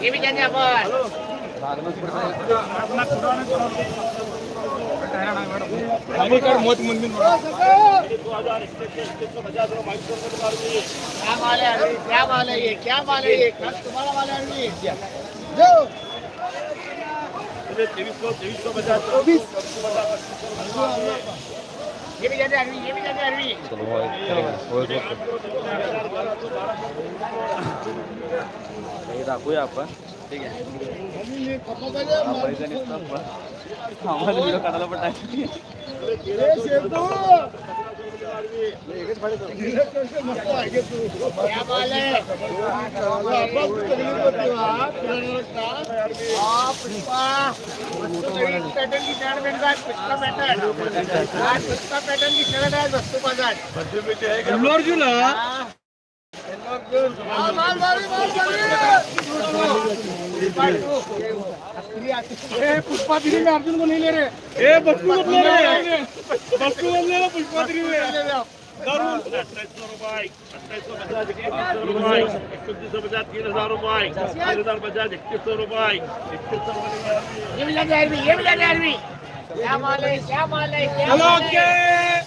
એવી જગ્યા પર અમલકાર મોત મંદિર क्या माल है अभी क्या माल है ये क्या माल है ये कल तुम्हारा माल है अभी क्या जो चौबीस सौ चौबीस सौ पचास चौबीस हे हे दाखवूया आपण. ठीक आहे पैसा नुसता आपण आम्हाला व्हिडिओ काढायला पण टाकली पैटर्न की शर्ट मेरे साथ पिछला पैटर्न आज पिछला पैटर्न की शर्ट आज बस्तु बाज़ार बच्चे बेचे है इंदौर जिला माल माल माल माल पुष्पागिरी में अर्जुन को नहीं ले रहे ए बच्चू को ले रहे बच्चू को ले रहे पुष्पागिरी में ले रहे आप ये भी लग जा रही ये भी लग जा रही क्या माल है क्या माल है। क्या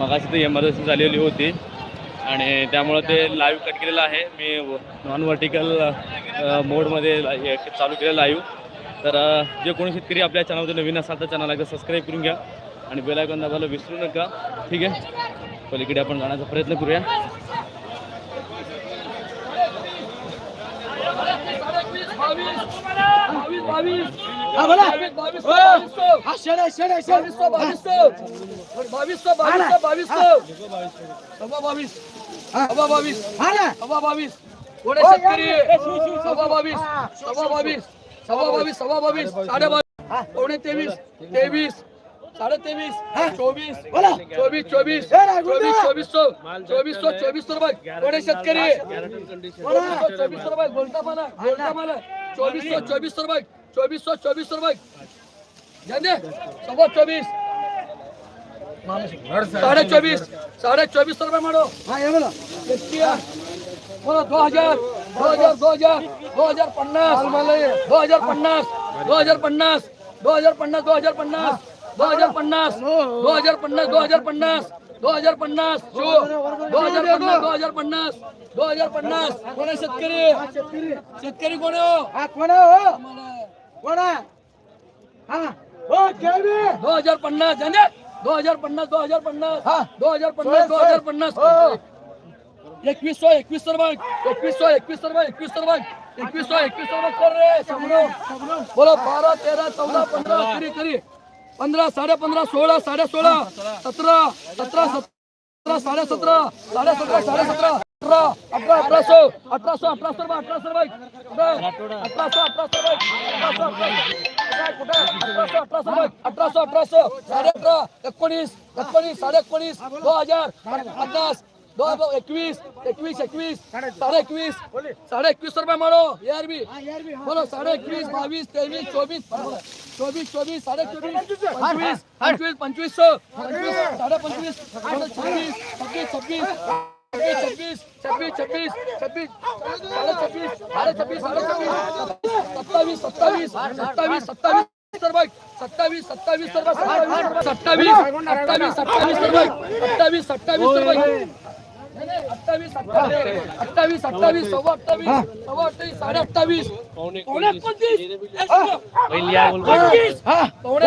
मगाशी ते एमर्जन्सी झालेली होती आणि त्यामुळं ते लाईव्ह कट केलेलं आहे. मी नॉन व्हर्टिकल मोडमध्ये हे चालू केलेलं लाईव्ह तर जे कोणी शेतकरी आपल्या चॅनलमध्ये नवीन असाल तर चॅनलला एकदा सबस्क्राईब करून घ्या. आणि बेल आयकॉन दाबायला विसरू नका. ठीक आहे? पलीकडे आपण जाण्याचा प्रयत्न करूया. બાવીસ સો બાવીસ સો બાવીસ સો સવા બાવીસ સવા બાવીસ સવા બાવીસ ઘોડે शेतकरी सव्वा बावीस सव्वा बावीस सव्वा बावीस सव्वा बावीस साडे बावीस पावणे तेवीस तेवीस साडे तेवीस चोवीस चोवीस चोवीस चोवीस चोवीस सो चोवीस सो चोवीस सो रुपये कोणे शेतकरी चोवीस रुपये बोलता मला बोलता मला चोवीस सो चोवीस रुपये चोवीस सो चोवीस रुपये सव्वा चोवीस साडे चोवीस साडे चोवीस सौ रुपये मारो बोलो दो हजार दो हजार दो हजार दो हजार पन्नास दो हजार पन्नास दो हजार पन्नास दो हजार पन्नास दो हजार पन्नास दो हजार पन्नास दो हजार पन्नास दो हजार पन्नास दो हजार पन्नास दो हजार पन्नास दो हजार पन्नास दो हजार पन्नास कोण आहे शेतकरी शेतकरी कोण आहे हो? दो हजार पन्नास जाने दो हजार पन्नास दो हजार पन्नास दो हजार पन्नास दो हजार पन्नास एकवीस सो एकवीस सर बघ एकवीस सो एकवीस सर बघ एकवीस सर एकवीस सो एकवीस सर बघ कर रे बोलो बारा तेरा चौदा पंधरा करी करी. पंधरा साडे पंधरा सोळा साडे सोळा. सतरा सतरा सतरा साडे सतरा साडे सतरा साडे सतरा. अठरा अठरा अठराशे अठराशे अठराशे रुपये अठराशे रुपये. कुठं? अठराशे अठराशे सो अठराशे कुठे अठराशे अठराशे अठरा अठराशे अठराशे साडे अठरा एकोणीस एकोणीस साडे एकोणीस दोन हजार पन्नास दोन एकवीस एकवीस एकवीस साडे एकवीस साडे एकवीस रुपये म्हणो एआरबी बी बोलो साडे एकवीस बावीस तेवीस चोवीस चोवीस चोवीस साडे चोवीस पंचवीस पंचवीस पंचवीस पंचवीस साडे पंचवीस साडे छब्बीस छब्बीस छब्बीस छब्बीस छब्बीस छब्बीस छब्बीस साडे छब्बीस छब्बीस साडे छब्बीस सत्तावीस सत्तावीस सत्तावीस सत्तावीस सत्तावीस सत्तावीस रुपये सत्तावीस अठ्ठावीस अठ्ठावीस रुपये अठ्ठावीस नाही, नाही, अठ्ठावीस अठ्ठावीस अठ्ठावीस सव्वा अठ्ठावीस सव्वा अठ्ठावीस साडे अठ्ठावीस पावणे एकोणतीस पावणे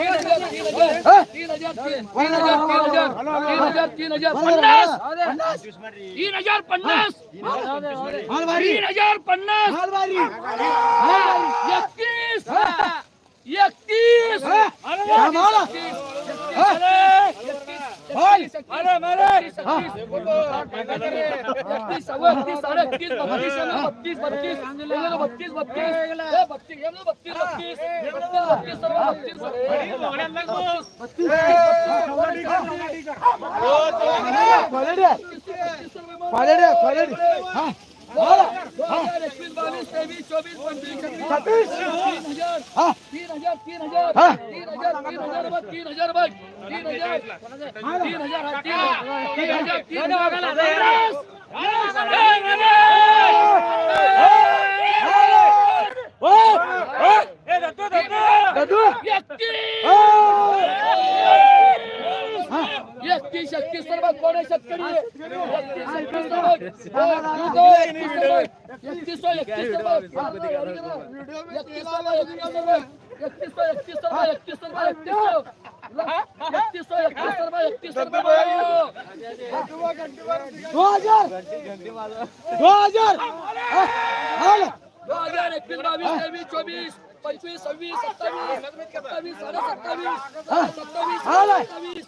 तीन हजार पन्नास तीन हजार पन्नास तीन हजार पन्नास एकतीस एकतीस बत्तीस एकवीस बावीस तेवीस चोवीस पंचवीस छत्तीस तीन हजार तीन हजार तीन हजार तीन हजार तीन हजार बघ तीन हजार बघ तीन हजार तीन हजार तीन हजार तीन हजार एकतीस शक्ती शक्ती सर्वात कोण आहे शेतकरी दो हजार एकवीस बावीस तेवीस चोवीस पंचवीस सव्वीस सत्तावीस सत्तावीस साडे सत्तावीस सत्तावीस साडे सत्तावीस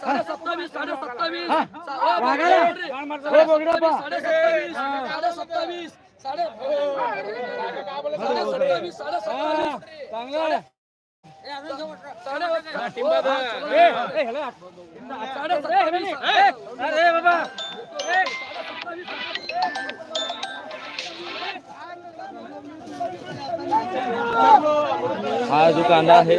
साडे सत्तावीस साडे सत्तावीस साडे सत्तावीस साडे सत्तावीस साडे सत्तावीस साडे सत्तावीस हा जो कांदा आहे.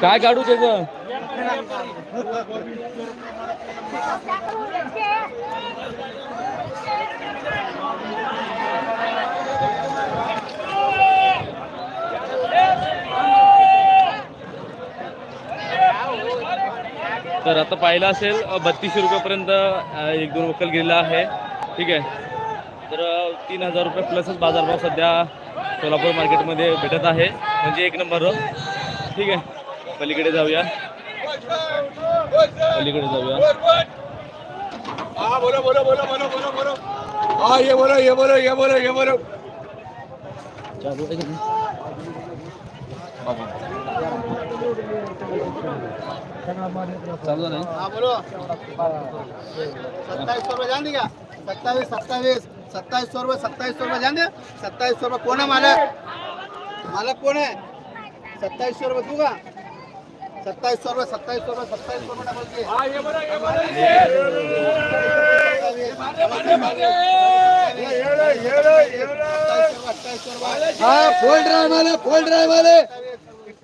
काय काढू त्याचं तर आता पाहिलं असेल बत्तीसशे रुपयापर्यंत एक दोन वक्कल गेलेला आहे. ठीक आहे. तर तीन हजार रुपये प्लसच बाजारभाव सध्या सोलापूर मार्केटमध्ये भेटत आहे. म्हणजे एक नंबर ठीक आहे. पलीकडे जाऊया. पलीकडे जाऊया. ચાલો ને હા બોલો સત્તાવીસો રૂપિયા જાણી ગયા સત્તાવીસ સત્તાવીસ સત્તાવીસો રૂપિયા સત્તાવીસો રૂપિયા જાણે સત્તાવીસો રૂપિયા કોને માલક માલક કોને સત્તાવીસો રૂપિયા તું કા સત્તાવીસો રૂપિયા સત્તાવીસો રૂપિયા સત્તાવીસો રૂપિયા ડબલ હા ફોલ ડ્રાઈવ વાલે ફોલ ડ્રાઈવ વાલે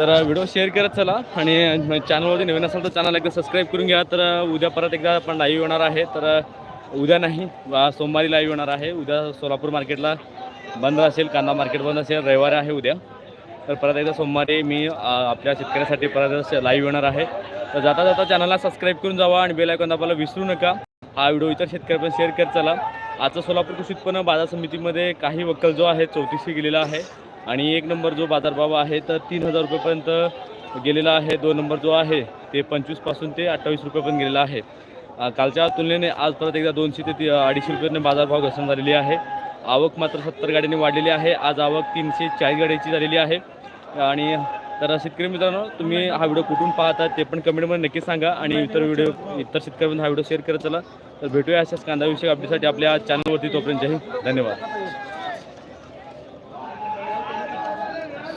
तर व्हिडिओ शेअर करत चला आणि चॅनलवरती नवीन असाल तर चॅनल एकदा सबस्क्राईब करून घ्या. तर उद्या परत एकदा आपण लाईव्ह येणार आहे. तर उद्या नाही सोमवारी लाईव्ह येणार आहे. उद्या सोलापूर मार्केटला बंद असेल कांदा मार्केट बंद असेल रविवार आहे उद्या. तर परत एकदा सोमवारी मी आपल्या शेतकऱ्यासाठी परत लाईव्ह येणार आहे. तर जाता जाता चॅनलला सबस्क्राईब करून जावा आणि बेल आयकॉन आपल्याला विसरू नका. हा व्हिडिओ इतर शेतकरी पण शेअर करत चला. आजचा सोलापूर कृषी उत्पन्न बाजार समितीमध्ये काही वक्कल जो आहे चौतीसशे गेलेला आहे. आणि एक नंबर जो बाजारभाव आहे तर तीन हजार रुपयेपर्यंत गेलेला आहे. दोन नंबर जो आहे ते पंचवीसपासून ते अठ्ठावीस रुपयेपर्यंत गेलेला आहे. कालच्या तुलनेने आज परत एकदा दोनशे ते अडीचशे रुपयांनी बाजारभाव घसरण झालेली आहे. आवक मात्र सत्तर गाड्यांनी वाढलेली आहे. आज आवक तीनशे चाळीस गाड्यांची झालेली आहे. आणि तर शेतकरी मित्रांनो तुम्ही हा व्हिडिओ कुठून पाहता ते पण कमेंटमध्ये नक्की सांगा. आणि इतर व्हिडिओ इतर शेतकऱ्यांना हा व्हिडिओ शेअर करत चला तर भेटूया अशाच कांदाविषयक अपडेटसाठी आपल्या चॅनलवरती तोपर्यंत जय धन्यवाद.